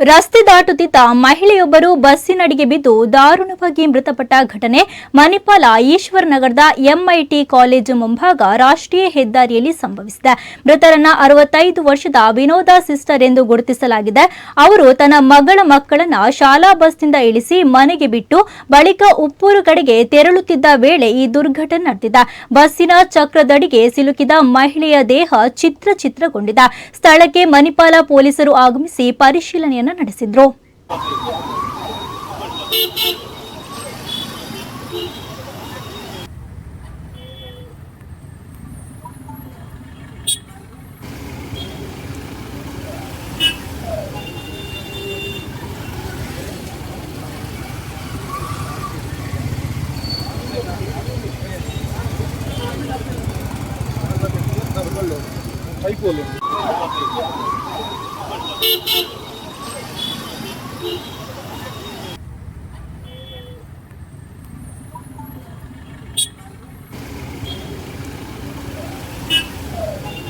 ರಸ್ತೆ ದಾಟುತ್ತಿದ್ದ ಮಹಿಳೆಯೊಬ್ಬರು ಬಸ್ಸಿನಡಿಗೆ ಬಿದ್ದು ದಾರುಣವಾಗಿ ಮೃತಪಟ್ಟ ಘಟನೆ ಮಣಿಪಾಲ ಈಶ್ವರ್ ನಗರದ ಎಂಐಟಿ ಕಾಲೇಜು ಮುಂಭಾಗ ರಾಷ್ಟ್ರೀಯ ಹೆದ್ದಾರಿಯಲ್ಲಿ ಸಂಭವಿಸಿದೆ. ಮೃತರನ್ನ ಅರವತ್ತೈದು ವರ್ಷದ ವಿನೋದ ಸಿಸ್ಟರ್ ಎಂದು ಗುರುತಿಸಲಾಗಿದೆ. ಅವರು ತನ್ನ ಮಗಳ ಮಕ್ಕಳನ್ನ ಶಾಲಾ ಬಸ್ನಿಂದ ಇಳಿಸಿ ಮನೆಗೆ ಬಿಟ್ಟು ಬಳಿಕ ಉಪ್ಪೂರು ಕಡೆಗೆ ತೆರಳುತ್ತಿದ್ದ ವೇಳೆ ಈ ದುರ್ಘಟನೆ ನಡೆದಿದೆ. ಬಸ್ಸಿನ ಚಕ್ರದಡಿಗೆ ಸಿಲುಕಿದ ಮಹಿಳೆಯ ದೇಹ ಚಿತ್ರ ಚಿತ್ರಗೊಂಡಿದೆ ಸ್ಥಳಕ್ಕೆ ಮಣಿಪಾಲ ಪೊಲೀಸರು ಆಗಮಿಸಿ ಪರಿಶೀಲನೆಯನ್ನು ನಡೆಸಿದ್ರು ಕೈ